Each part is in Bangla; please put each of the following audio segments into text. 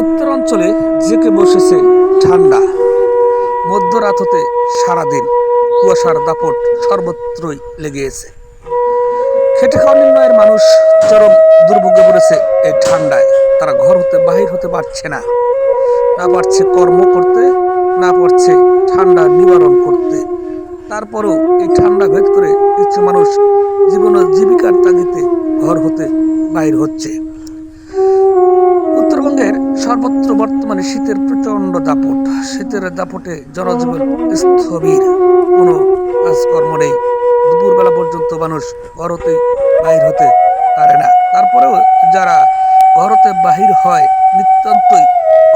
উত্তরাঞ্চলে জেকে বসেছে ঠান্ডা। মধ্যরাত হতে সারাদিন কুয়াশার দাপট সর্বত্রই লেগেছে। খেটে খাওয়া নির্ণয়ের মানুষ চরম দুর্ভোগে পড়েছে এই ঠান্ডায়। তারা ঘর হতে, বাহির হতে পারছে না। না পারছে কর্ম করতে, না পারছে ঠান্ডা নিবারণ করতে। তারপরেও এই ঠান্ডা ভেদ করে কিছু মানুষ জীবন ও জীবিকার তাগিতে ঘর হতে বাহির হচ্ছে। সর্বত্র বর্তমানে শীতের প্রচণ্ড দাপট। শীতের দাপটে জনজীবন স্থবির। কোনো কাজকর্ম নেই। দুপুরবেলা পর্যন্ত মানুষ ঘরতে বাহির হতে পারে না। তারপরেও যারা ঘরতে বাহির হয়, নিতান্তই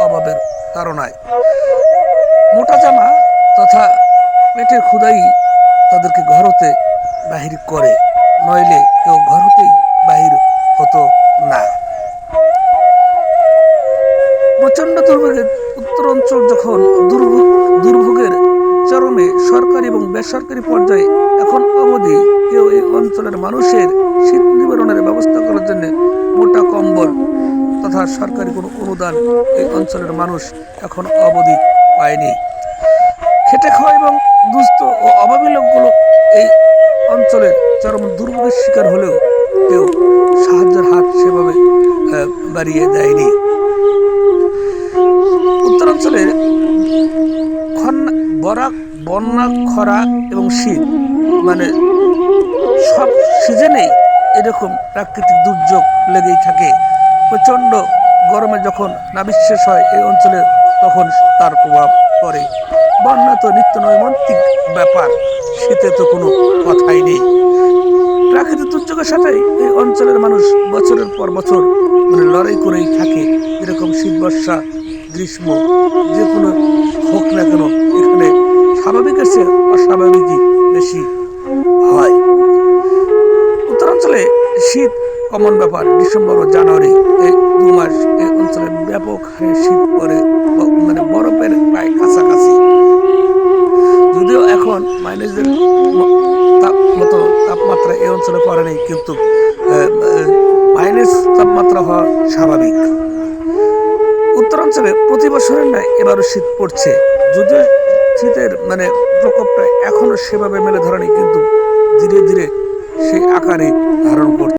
অভাবের তাড়নায় মোটা জামা তথা পেটের ক্ষুদাই তাদেরকে ঘরতে বাহির করে। নইলে কেউ ঘর প্রচণ্ড দুর্ভোগের উত্তর অঞ্চল যখন দুর্ভোগ দুর্ভোগের চরমে সরকারি এবং বেসরকারি পর্যায়ে এখন অবধি কেউ এই অঞ্চলের মানুষের শীত নিবারণের ব্যবস্থা করার জন্য মোটা কম্বল তথা সরকারি কোনো অনুদান এই অঞ্চলের মানুষ এখন অবধি পায়নি। খেটে খাওয়া এবং দুস্থ ও অভাবী লোকগুলো এই অঞ্চলের চরম দুর্ভোগের শিকার হলেও কেউ সাহায্যের হাত সেভাবে আহ, বাড়িয়ে দেয়নি। খন্না, বরাক, বন্যা, খরা এবং শীত মানে সব সিজনেই এরকম প্রাকৃতিক দুর্যোগ লেগেই থাকে। প্রচণ্ড গরমে যখন নাবিশ্বাস হয় এই অঞ্চলে, তখন তার প্রভাব পড়ে। বন্যা তো নিত্য নৈমন্তিক ব্যাপার, শীতে তো কোনো কথাই নেই। প্রাকৃতিক দুর্যোগের সাথে এই অঞ্চলের মানুষ বছরের পর বছর মানে লড়াই করেই থাকে। এরকম শীত বর্ষা গ্রীষ্ম, যে কোনো হোক না কেন, এখানে স্বাভাবিকের চেয়ে অস্বাভাবিকই বেশি হয়। উত্তরাঞ্চলে শীত কমন ব্যাপার, ডিসেম্বর ও জানুয়ারি এই দু মাস এই অঞ্চলে ব্যাপক হারে শীত পড়ে মানে বরফের প্রায় কাছাকাছি। যদিও এখন মাইনাসের মতো তাপমাত্রা এই অঞ্চলে পড়ে নেই, কিন্তু মাইনাস তাপমাত্রা হওয়া স্বাভাবিক। উত্তরাঞ্চলে প্রতি বছরের নয় এবারও শীত পড়ছে। যদিও শীতের মানে প্রকোপটা এখনও সেভাবে মেলে ধরেনি, কিন্তু ধীরে ধীরে সেই আকারে ধারণ করছে।